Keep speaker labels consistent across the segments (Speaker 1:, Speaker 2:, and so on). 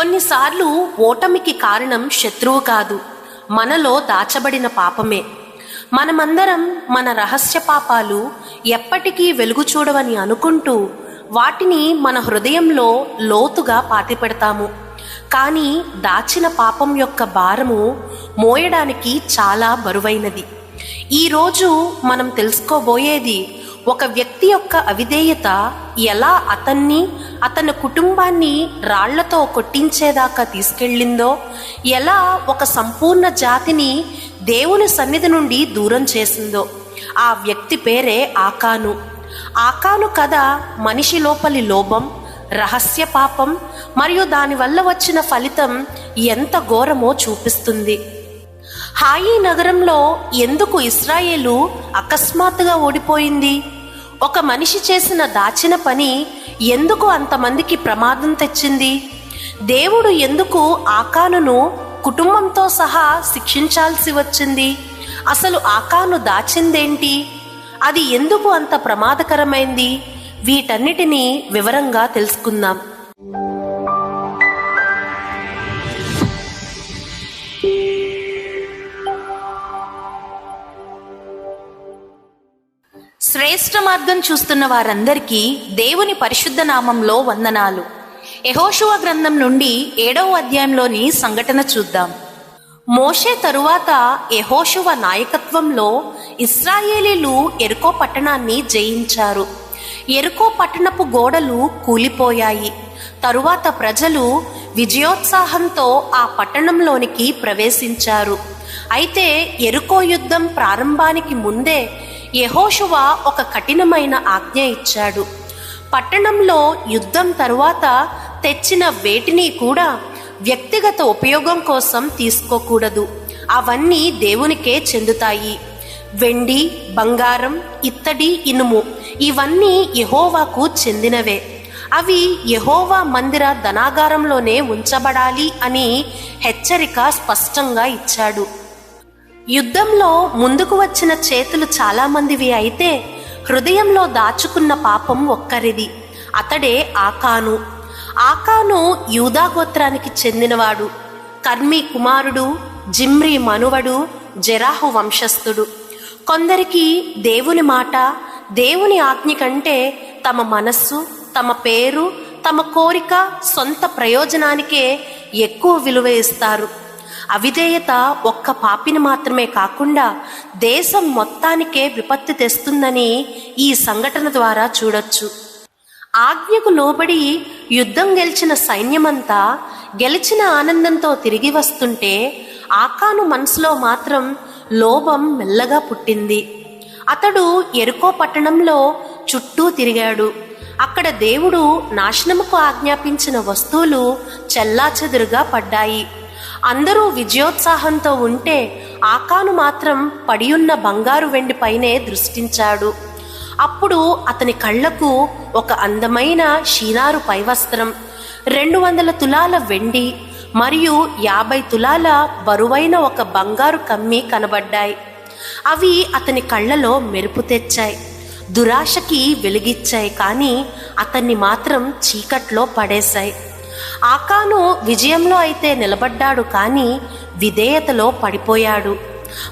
Speaker 1: కొన్నిసార్లు ఓటమికి కారణం శత్రువు కాదు మనలో దాచబడిన పాపమే. మనమందరం మన రహస్య పాపాలు ఎప్పటికీ వెలుగు చూడవని అనుకుంటూ వాటిని మన హృదయంలో లోతుగా పాతిపెడతాము. కానీ దాచిన పాపం యొక్క భారము మోయడానికి చాలా బరువైనది. ఈరోజు మనం తెలుసుకోబోయేది ఒక వ్యక్తి యొక్క అవిధేయత ఎలా అతన్ని అతని కుటుంబాన్ని రాళ్ళతో కొట్టించేదాకా తీసుకెళ్ళిందో ఎలా ఒక సంపూర్ణ జాతిని దేవుని సన్నిధి నుండి దూరం చేసిందో ఆ వ్యక్తి పేరే ఆకాను. ఆకాను కథ మనిషి లోపలి లోభం రహస్య పాపం మరియు దానివల్ల వచ్చిన ఫలితం ఎంత ఘోరమో చూపిస్తుంది. హాయి నగరంలో ఎందుకు ఇస్రాయేలు అకస్మాత్తుగా ఓడిపోయింది? ఒక మనిషి చేసిన దాచిన పని ఎందుకు అంతమందికి ప్రమాదం తెచ్చింది? దేవుడు ఎందుకు ఆకానును కుటుంబంతో సహా శిక్షించాల్సి వచ్చింది? అసలు ఆకాను దాచిందేంటి? అది ఎందుకు అంత ప్రమాదకరమైంది? వీటన్నిటినీ వివరంగా తెలుసుకుందాం. శ్రేష్ఠ మార్గం చూస్తున్న వారందరికీ దేవుని పరిశుద్ధ నామంలో వందనాలు. యహోశువ గ్రంథం నుండి ఏడవ అధ్యాయంలోని సంఘటన చూద్దాం. మోషే తరువాత యహోశువ నాయకత్వంలో ఇస్రాయేలీలు ఎరుకో పట్టణాన్ని జయించారు. ఎరుకో పట్టణపు గోడలు కూలిపోయాయి. తరువాత ప్రజలు విజయోత్సాహంతో ఆ పట్టణంలోనికి ప్రవేశించారు. అయితే ఎరుకో యుద్ధం ప్రారంభానికి ముందే యహోషువ ఒక కఠినమైన ఆజ్ఞ ఇచ్చాడు. పట్టణంలో యుద్ధం తరువాత తెచ్చిన వేటిని కూడా వ్యక్తిగత ఉపయోగం కోసం తీసుకోకూడదు. అవన్నీ దేవునికే చెందుతాయి. వెండి బంగారం ఇత్తడి ఇనుము ఇవన్నీ యహోవాకు చెందినవే. అవి యహోవా మందిర ధనాగారంలోనే ఉంచబడాలి అని హెచ్చరిక స్పష్టంగా ఇచ్చాడు. యుద్ధంలో ముందుకు వచ్చిన చేతులు చాలామందివి అయితే హృదయంలో దాచుకున్న పాపం ఒక్కరిది. అతడే ఆకాను. ఆకాను యూదా గోత్రానికి చెందినవాడు. కర్మి కుమారుడు జిమ్రి మనువడు జరాహు వంశస్థుడు. కొందరికి దేవుని మాట దేవుని ఆజ్ఞ కంటే తమ మనస్సు తమ పేరు తమ కోరిక సొంత ప్రయోజనానికే ఎక్కువ విలువ ఇస్తారు. అవిధేయత ఒక్క పాపిని మాత్రమే కాకుండా దేశం మొత్తానికే విపత్తి తెస్తుందని ఈ సంఘటన ద్వారా చూడొచ్చు. ఆజ్ఞకు లోబడి యుద్ధం గెలిచిన సైన్యమంతా గెలిచిన ఆనందంతో తిరిగి వస్తుంటే ఆకాను మనసులో మాత్రం లోభం మెల్లగా పుట్టింది. అతడు ఎరుకో పట్టణంలో చుట్టూ తిరిగాడు. అక్కడ దేవుడు నాశనముకు ఆజ్ఞాపించిన వస్తువులు చెల్లాచెదురుగా పడ్డాయి. అందరూ విజయోత్సాహంతో ఉంటే ఆకాను మాత్రం పడియున్న బంగారు వెండిపైనే దృష్టించాడు. అప్పుడు అతని కళ్ళకు ఒక అందమైన షీనారు పైవస్త్రం రెండు వందల తులాల వెండి మరియు యాభై తులాల బరువైన ఒక బంగారు కమ్మి కనబడ్డాయి. అవి అతని కళ్ళలో మెరుపు తెచ్చాయి. దురాశకి వెలిగిచ్చాయి కానీ అతన్ని మాత్రం చీకట్లో పడేశాయి. ఆకాను విజయంలో అయితే నిలబడ్డాడు కానీ విధేయతలో పడిపోయాడు.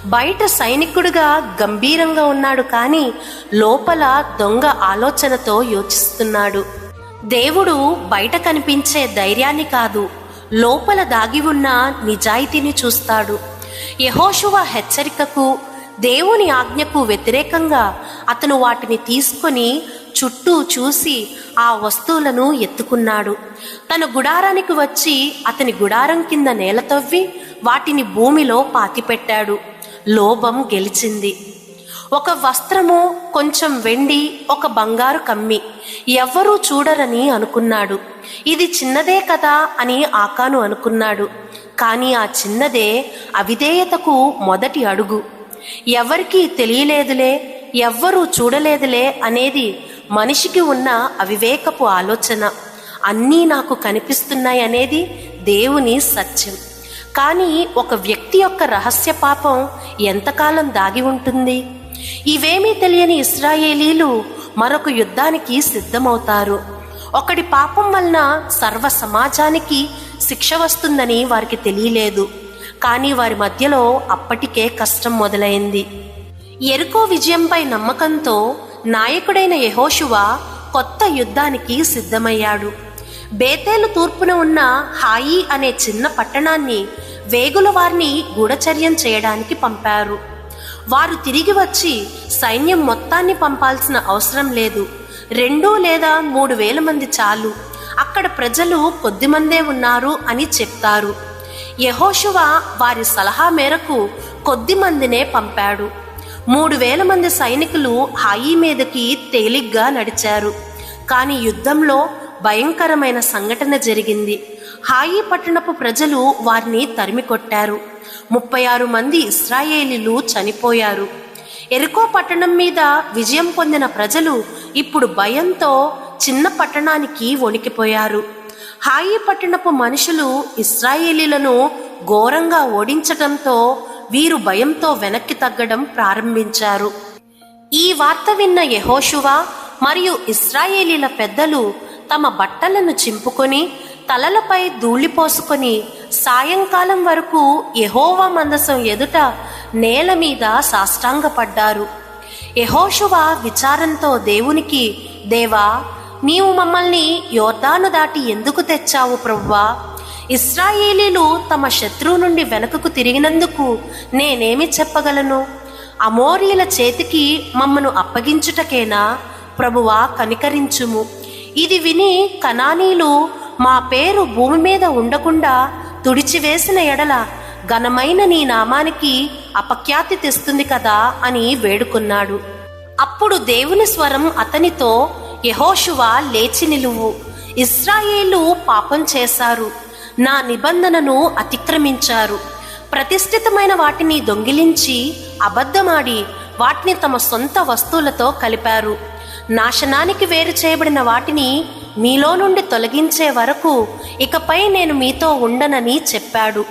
Speaker 1: బయట సైనికుడిగా గంభీరంగా ఉన్నాడు కానీ లోపల దొంగ ఆలోచనతో యోచిస్తున్నాడు. దేవుడు బయట కనిపించే ధైర్యాన్ని కాదు లోపల దాగి ఉన్న నిజాయితీని చూస్తాడు. యహోషువ హెచ్చరికకు దేవుని ఆజ్ఞకు వ్యతిరేకంగా అతను వాటిని తీసుకొని చుట్టూ చూసి ఆ వస్తువులను ఎత్తుకున్నాడు. తన గుడారానికి వచ్చి అతని గుడారం కింద నేల తవ్వి వాటిని భూమిలో పాతిపెట్టాడు. లోభం గెలిచింది. ఒక వస్త్రము కొంచెం వెండి ఒక బంగారు కమ్మి. ఎవ్వరూ చూడరని అనుకున్నాడు. ఇది చిన్నదే కదా అని ఆకాను అనుకున్నాడు. కానీ ఆ చిన్నదే అవిధేయతకు మొదటి అడుగు. ఎవరికీ తెలియలేదులే ఎవ్వరూ చూడలేదులే అనేది మనిషికి ఉన్న అవివేకపు ఆలోచన అన్నీ నాకు కనిపిస్తున్నాయి అనేది దేవుని సత్యం. కానీ ఒక వ్యక్తి యొక్క రహస్య పాపం ఎంతకాలం దాగి ఉంటుంది? ఇవేమీ తెలియని ఇస్రాయేలీలు మరొక యుద్ధానికి సిద్ధమవుతారు. ఒకటి పాపం వలన సర్వ సమాజానికి
Speaker 2: శిక్ష వస్తుందని వారికి తెలియలేదు. కానీ వారి మధ్యలో అప్పటికే కష్టం మొదలైంది. ఎరుకో విజయంపై నమ్మకంతో నాయకుడైన యహోషువ కొత్త యుద్ధానికి సిద్ధమయ్యాడు. బేతేలు తూర్పున ఉన్న హాయి అనే చిన్న పట్టణాన్ని వేగుల వారిని గూఢచర్యం చేయడానికి పంపారు. వారు తిరిగి వచ్చి సైన్యం మొత్తాన్ని పంపాల్సిన అవసరం లేదు. రెండు లేదా మూడు వేల మంది చాలు. అక్కడ ప్రజలు కొద్దిమందే ఉన్నారు అని చెప్తారు. యహోషువ వారి సలహా మేరకు కొద్ది మందినే పంపాడు. మూడు వేల మంది సైనికులు హాయి మీదకి తేలిగ్గా నడిచారు. కానీ యుద్ధంలో భయంకరమైన సంఘటన జరిగింది. హాయి పట్టణపు ప్రజలు వారిని తరిమి కొట్టారు ముప్పై ఆరు మంది ఇస్రాయేలీలు చనిపోయారు. ఎరుకో పట్టణం మీద విజయం పొందిన ప్రజలు ఇప్పుడు భయంతో చిన్న పట్టణానికి వణికిపోయారు. హాయి పట్టణపు మనుషులు ఇస్రాయేలీలను ఘోరంగా ఓడించటంతో వీరు భయంతో వెనక్కి తగ్గడం ప్రారంభించారు. ఈ వార్త విన్న యహోషువా మరియు ఇస్రాయేలీల పెద్దలు తమ బట్టలను చింపుకొని తలలపై ధూళిపోసుకొని సాయంకాలం వరకు యహోవా మందసం ఎదుట నేల మీద సాష్టాంగపడ్డారు. యహోషువ విచారంతో దేవునికి దేవా నీవు మమ్మల్ని యోర్దాను దాటి ఎందుకు తెచ్చావు ప్రవ్వా? ఇస్రాయేలీలు తమ శత్రువు నుండి వెనుకకు తిరిగినందుకు నేనేమి చెప్పగలను? అమోరియల చేతికి మమ్మను అప్పగించుటకేనా? ప్రభువా కనికరించుము. ఇది విని కనానీలు మా పేరు భూమి మీద ఉండకుండా తుడిచివేసిన ఎడల ఘనమైన నీ నామానికి అపఖ్యాతి తెస్తుంది కదా అని వేడుకున్నాడు. అప్పుడు దేవుని స్వరం అతనితో యహోషువ లేచి నిలువు. ఇస్రాయేలు పాపం చేశారు. నా నిబంధనను అతిక్రమించారు. ప్రతిష్ఠితమైన వాటిని దొంగిలించి అబద్ధమాడి వాటిని తమ సొంత వస్తువులతో కలిపారు. నాశనానికి వేరు చేయబడిన వాటిని మీలో నుండి తొలగించే వరకు ఇకపై నేను మీతో ఉండనని చెప్పాడు.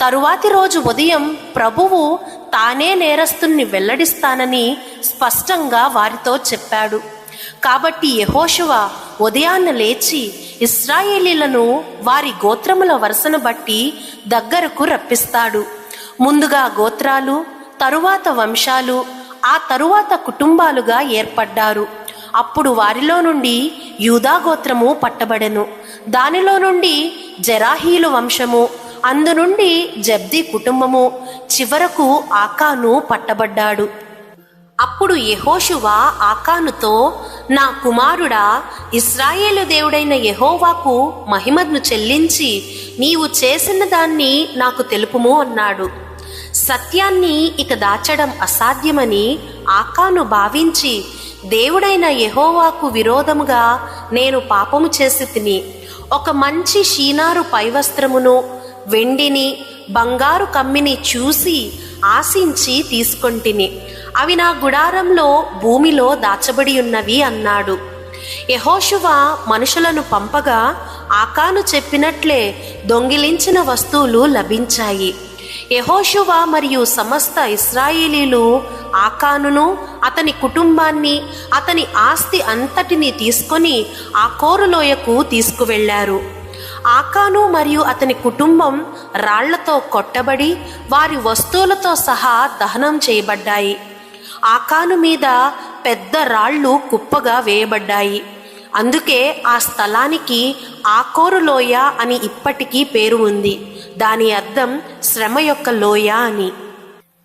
Speaker 2: తరువాతి రోజు ఉదయం ప్రభువు తానే నేరస్తుని వెల్లడిస్తానని స్పష్టంగా వారితో చెప్పాడు. కాబట్టి యెహోషువ ఉదయాన్న లేచి ఇస్రాయేలీలను వారి గోత్రముల వరుసను బట్టి దగ్గరకు రప్పిస్తాడు. ముందుగా గోత్రాలు తరువాత వంశాలు ఆ తరువాత కుటుంబాలుగా ఏర్పడ్డారు. అప్పుడు వారిలో నుండి యూదా గోత్రము పట్టబడెను. దానిలో నుండి జరాహీలు వంశము అందు నుండి జబ్ది కుటుంబము చివరకు ఆకాను పట్టబడ్డాడు. అప్పుడు యెహోషువ ఆకానుతో నా కుమారుడా ఇస్రాయేలు దేవుడైన యెహోవాకు మహిమను చెల్లించి నీవు చేసిన దాన్ని నాకు తెలుపుము అన్నాడు. సత్యాన్ని ఇక దాచడం అసాధ్యమని ఆకాను భావించి దేవుడైన యహోవాకు విరోధముగా నేను పాపము చేసి తిని ఒక మంచి షీనారు పైవస్త్రమును వెండిని బంగారు కమ్మిని చూసి ఆశించి తీసుకొంటిని. అవి నా గుడారంలో భూమిలో దాచబడి ఉన్నవి అన్నాడు. యహోశువ మనుషులను పంపగా ఆకాను చెప్పినట్లే దొంగిలించిన వస్తువులు లభించాయి. యహోషువ మరియు సమస్త ఇస్రాయేలీలు ఆకానును అతని కుటుంబాన్ని అతని ఆస్తి అంతటిని తీసుకొని ఆ కోరులోయకు తీసుకువెళ్ళారు ఆకాను మరియు అతని కుటుంబం రాళ్ళతో కొట్టబడి వారి వస్తువులతో సహా దహనం చేయబడ్డాయి. ఆకాను మీద పెద్ద రాళ్ళు కుప్పగా వేయబడ్డాయి. అందుకే ఆ స్థలానికి ఆకోరు లోయ అని ఇప్పటికీ పేరు ఉంది. దాని అర్థం శ్రమ యొక్క లోయ అని.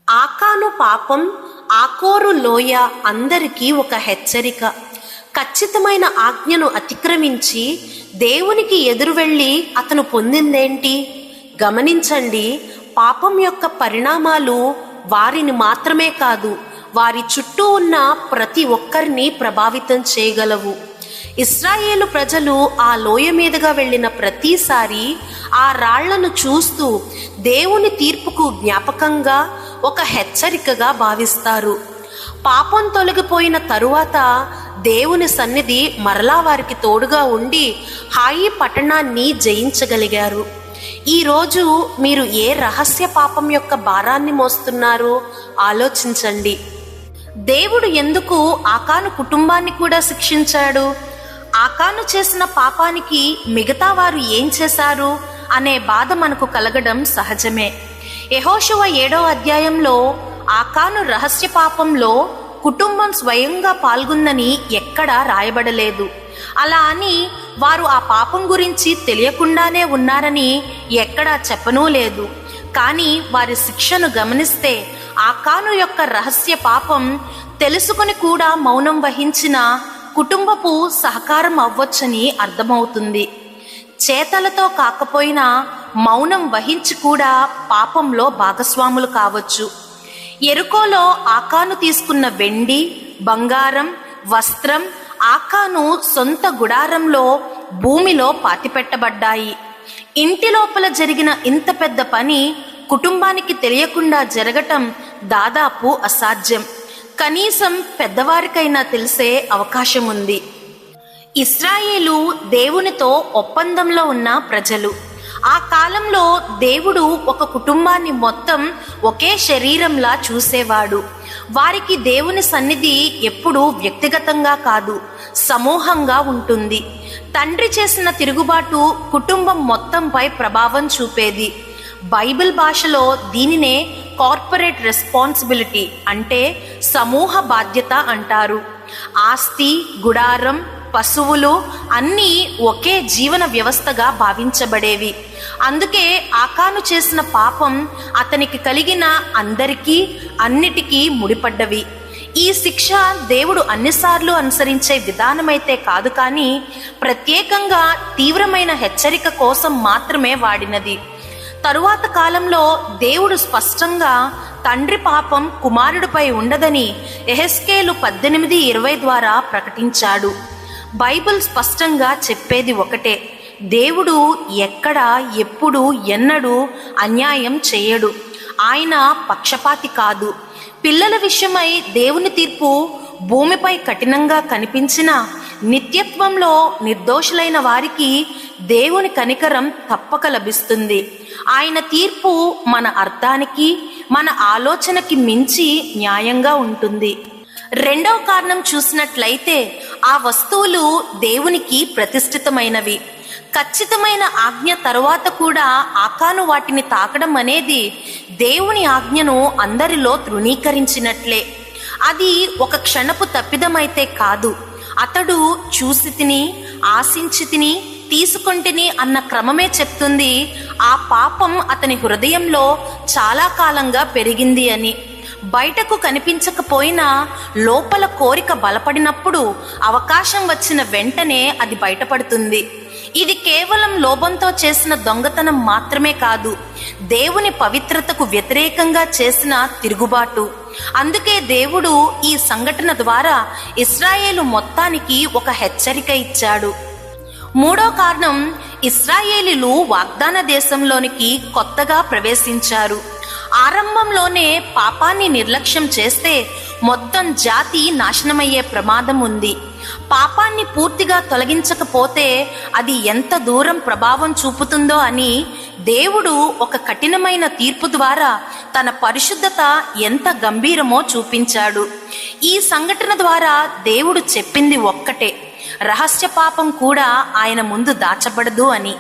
Speaker 2: ఆకాను పాపం ఆకోరు లోయ అందరికీ ఒక హెచ్చరిక. ఖచ్చితమైన ఆజ్ఞను అతిక్రమించి దేవునికి ఎదురు వెళ్ళి అతను పొందిందేంటి? గమనించండి పాపం యొక్క పరిణామాలు వారిని మాత్రమే కాదు వారి చుట్టూ ఉన్న ప్రతి ఒక్కరిని ప్రభావితం చేయగలవు. ఇస్రాయేలు ప్రజలు ఆ లోయ మీదుగా వెళ్ళిన ప్రతిసారి ఆ రాళ్ళను చూస్తూ దేవుని తీర్పుకు జ్ఞాపకంగా ఒక హెచ్చరికగా భావిస్తారు. పాపం తొలగిపోయిన తరువాత దేవుని సన్నిధి మరలా వారికి తోడుగా ఉండి హాయి పట్టణాన్ని జయించగలిగారు. ఈరోజు మీరు ఏ రహస్య పాపం యొక్క భారాన్ని మోస్తున్నారో ఆలోచించండి. దేవుడు ఎందుకు ఆకాను కుటుంబాన్ని కూడా శిక్షించాడు? ఆకాను చేసిన పాపానికి మిగతా వారు ఏం చేశారు?
Speaker 1: అనే బాధ మనకు కలగడం సహజమే. యహోశివ ఏడో అధ్యాయంలో ఆకాను రహస్య పాపంలో కుటుంబం స్వయంగా పాల్గొందని ఎక్కడా రాయబడలేదు. అలా అని వారు ఆ పాపం గురించి తెలియకుండానే ఉన్నారని ఎక్కడా చెప్పనూ లేదు. కానీ వారి శిక్షను గమనిస్తే ఆకాను యొక్క రహస్య పాపం తెలుసుకుని కూడా మౌనం వహించిన కుటుంబపు సహకారం అవ్వొచ్చని అర్థమవుతుంది. చేతలతో కాకపోయినా మౌనం వహించి కూడా పాపంలో భాగస్వాములు కావచ్చు. ఎరుకోలో ఆకాను తీసుకున్న వెండి బంగారం వస్త్రం ఆకాను సొంత గుడారంలో భూమిలో పాతిపెట్టబడ్డాయి. ఇంటి లోపల జరిగిన ఇంత పెద్ద పని కుటుంబానికి తెలియకుండా జరగటం దాదాపు అసాధ్యం. కనీసం పెద్దవారికైనా తెలిసే అవకాశం ఉంది ఇస్రాయేలు దేవునితో ఒప్పందంలో ఉన్న ప్రజలు. ఆ కాలంలో దేవుడు ఒక కుటుంబాన్ని మొత్తం ఒకే శరీరంలా చూసేవాడు. వారికి దేవుని సన్నిధి ఎప్పుడూ వ్యక్తిగతంగా కాదు సమూహంగా ఉంటుంది. తండ్రి చేసిన తిరుగుబాటు కుటుంబం మొత్తంపై ప్రభావం చూపేది. బైబిల్ భాషలో దీనినే కార్పొరేట్ రెస్పాన్సిబిలిటీ అంటే సమూహ బాధ్యత అంటారు. ఆస్తి గుడారం పశువులు అన్నీ ఒకే జీవన వ్యవస్థగా భావించబడేవి. అందుకే ఆకాను చేసిన పాపం అతనికి కలిగిన అందరికీ అన్నిటికీ ముడిపడ్డవి. ఈ శిక్ష దేవుడు అన్నిసార్లు అనుసరించే విధానమైతే కాదు కానీ ప్రత్యేకంగా తీవ్రమైన హెచ్చరిక కోసం మాత్రమే వాడినది. తరువాత కాలంలో దేవుడు స్పష్టంగా తండ్రి పాపం కుమారుడిపై ఉండదని ఎహెస్కేలు పద్దెనిమిది ఇరవై ద్వారా ప్రకటించాడు. బైబిల్ స్పష్టంగా చెప్పేది ఒకటే దేవుడు ఎక్కడ ఎప్పుడు ఎన్నడూ అన్యాయం చేయడు. ఆయన పక్షపాతి కాదు. పిల్లల విషయమై దేవుని తీర్పు భూమిపై కఠినంగా కనిపించిన నిత్యత్వంలో నిర్దోషులైన వారికి దేవుని కనికరం తప్పక లభిస్తుంది. ఆయన తీర్పు మన అర్థానికి మన ఆలోచనకి మించి న్యాయంగా ఉంటుంది. రెండవ కారణం చూసినట్లయితే ఆ వస్తువులు దేవునికి ప్రతిష్ఠితమైనవి. ఖచ్చితమైన ఆజ్ఞ తరువాత కూడా ఆకాను వాటిని తాకడం అనేది దేవుని ఆజ్ఞను అందరిలో తృణీకరించినట్లే. అది ఒక క్షణపు తప్పిదమైతే కాదు. అతడు చూసి తిని ఆశించి తిని తీసుకొంటిని అన్న క్రమమే చెప్తుంది ఆ పాపం అతని హృదయంలో చాలా కాలంగా పెరిగింది అని. బయటకు కనిపించకపోయినా లోపల కోరిక బలపడినప్పుడు అవకాశం వచ్చిన వెంటనే అది బయటపడుతుంది. ఇది కేవలం లోభంతో చేసిన దొంగతనం మాత్రమే కాదు దేవుని పవిత్రతకు వ్యతిరేకంగా చేసిన తిరుగుబాటు. అందుకే దేవుడు ఈ సంఘటన ద్వారా ఇస్రాయేలు మొత్తానికి ఒక హెచ్చరిక ఇచ్చాడు. మూడో కారణం ఇస్రాయేలీలు వాగ్దాన దేశంలోనికి కొత్తగా ప్రవేశించారు. ఆరంభంలోనే పాపాన్ని నిర్లక్ష్యం చేస్తే మొత్తం జాతి నాశనమయ్యే ప్రమాదం ఉంది. పాపాన్ని పూర్తిగా తొలగించకపోతే అది ఎంత దూరం ప్రభావం చూపుతుందో అని దేవుడు ఒక కఠినమైన తీర్పు ద్వారా తన పరిశుద్ధత ఎంత గంభీరమో చూపించాడు. ఈ సంఘటన ద్వారా దేవుడు చెప్పింది ఒక్కటే. రహస్య పాపం కూడా ఆయన ముందు దాచబడదు అని.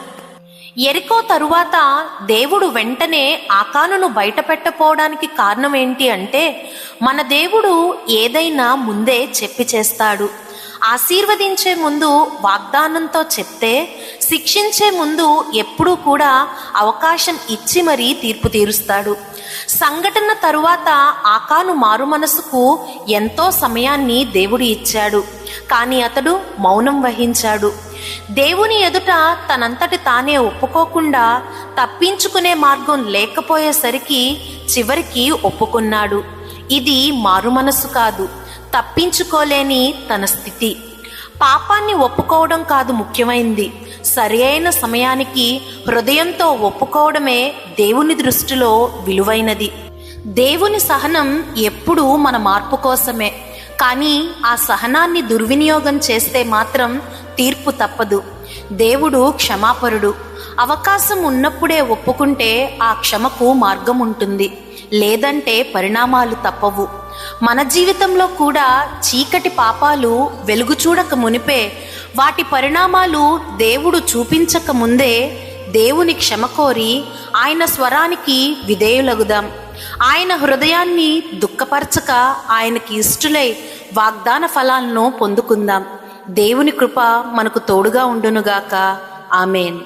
Speaker 1: ఎరికో తరువాత దేవుడు వెంటనే ఆకానును బయట పెట్టపోవడానికి కారణం ఏంటి అంటే మన దేవుడు ఏదైనా ముందే చెప్పి చేస్తాడు. ఆశీర్వదించే ముందు వాగ్దానంతో చెప్తే శిక్షించే ముందు ఎప్పుడూ కూడా అవకాశం ఇచ్చి మరీ తీర్పు తీరుస్తాడు. సంఘటన తరువాత ఆకాను మారు మనసుకు ఎంతో సమయాన్ని దేవుడు ఇచ్చాడు. కానీ అతడు మౌనం వహించాడు. దేవుని ఎదుట తనంతటి తానే ఒప్పుకోకుండా తప్పించుకునే మార్గం లేకపోయేసరికి చివరికి ఒప్పుకున్నాడు. ఇది మారు మనసు కాదు. తప్పించుకోలేని తన స్థితి. పాపాన్ని ఒప్పుకోవడం కాదు ముఖ్యమైంది. సరి అయిన సమయానికి హృదయంతో ఒప్పుకోవడమే దేవుని దృష్టిలో విలువైనది. దేవుని సహనం ఎప్పుడూ మన మార్పు కోసమే. కానీ ఆ సహనాన్ని దుర్వినియోగం చేస్తే మాత్రం తీర్పు తప్పదు. దేవుడు క్షమాపరుడు. అవకాశం ఉన్నప్పుడే ఒప్పుకుంటే ఆ క్షమకు మార్గం ఉంటుంది లేదంటే పరిణామాలు తప్పవు. మన జీవితంలో కూడా చీకటి పాపాలు వెలుగు చూడక మునిపే వాటి పరిణామాలు దేవుడు చూపించక ముందే దేవుని క్షమ కోరి ఆయన స్వరానికి విధేయులగుదాం. ఆయన హృదయాన్ని దుఃఖపరచక ఆయనకి ఇష్టులై వాగ్దాన ఫలాలను పొందుకుందాం. దేవుని కృప మనకు తోడుగా ఉండునుగాక. ఆమెన్.